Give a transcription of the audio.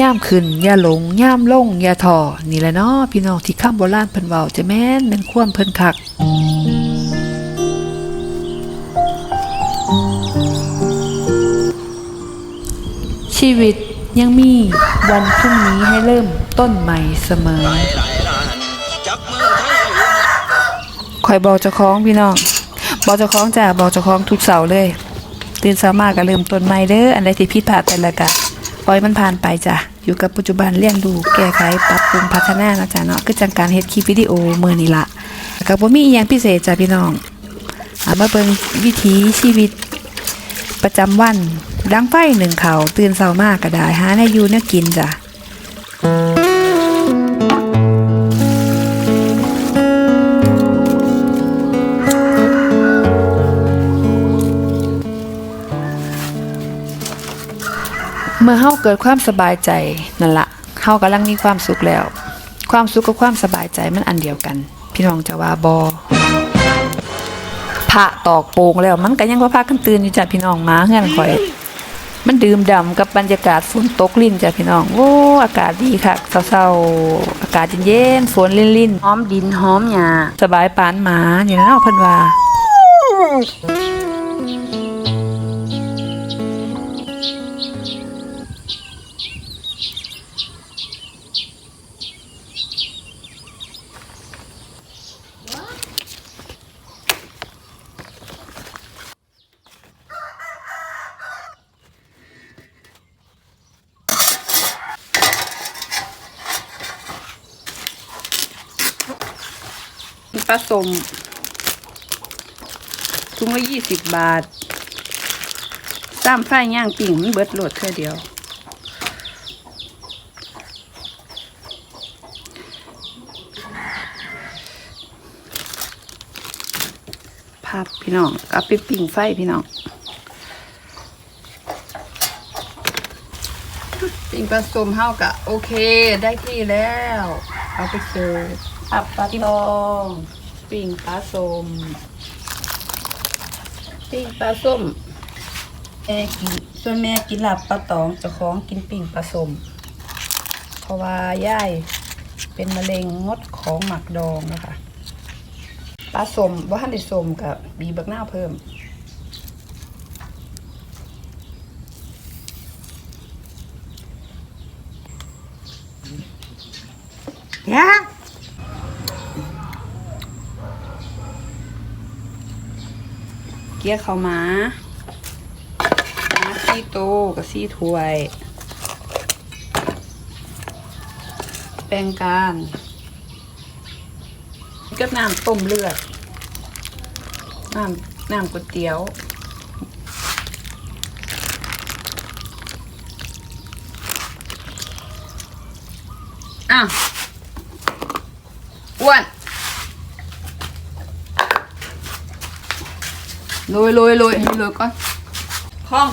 ย่ามขึ้นย่าหลงย่ามลงย่าทอนี่แหละเนาะพี่น้องที่ข้ามโบราณเพิ่นเว้าจะแม่นเป็นความเพิ่นคักชีวิตยังมีวันพรุ่งนี้ให้เริ่มต้นใหม่เสมอคอยบอกเจ้าของพี่น้องบอกเจ้าของจ้าบอกเจ้าของทุกเสาเลย ตื่นเช้ามาก็เริ่มต้นใหม่เด้ออันใดที่ผิดพลาดไปแล้วก็ปล่อยมันผ่านไปจ้ะอยู่กับปัจจุบันเรียนรู้แก้ไขปรับปรุงพัฒนานะจ้ะเนาะคือจังการเฮ็ดคลิปวิดีโอมื้อนี้ละกับ่มีอีหยังพิเศษจ้ะพี่น้องเอามาเบิ่งวิถีชีวิตประจำวันดังไฟหนึ่งเขาตื่นเช้ามากก็ได้หาแนวอยู่แนวกินจ้ะ เมื่อเฮาเกิดความสบายใจนั่นละเฮากำลังมีความสุขแล้ว ความสุขกับความสบายใจมันอันเดียวกัน พี่น้องจะว่าบอพระตอกโปงแล้วมันก็ยังว่าพากันตื่นอยู่จ้ะพี่น้องหมาเฮือนข่อย มันดื่มด่ำกับบรรยากาศฝนตกลิ่นจ้ะพี่น้องโอ้อากาศดีค่ะเศร้าๆอากาศเย็นๆฝนลิ่นๆหอมดินหอมหญ้าสบายปานหมานี่นะเนาะเพิ่นว่า ลาสมถุงละยี่สิบบาทตามไฟย่างปิ่งมันเบิดโหลดแค่เดียว ภาพพี่น้องก็เอาไปปิ่งไฟพี่น้องปิ่งปลาสมเฮากะโอเคได้ที่แล้ว เอาไปเสิร์ฟอับปลาตอง ปิ่งปลาส้มปิ่งปลาส้มแม่กินส่วนแม่กินหลับปลาตองจะคล้าของกินปิ่งปลาส้มเพราะว่าย่ายเป็นมะเร็งงดของหมักดองนะคะปลาส้มว่าหันได้สมกับบีบักหน้าเพิ่มย เกี๊ยวขาวหมามาซี่โตกับซี่ถ้วย แป้งการกับน้ำต้มเลือด น้ำน้ำก๋วยเตี๋ยวอะอ้วน ลยลยลยให้โรยก่อนคล่อง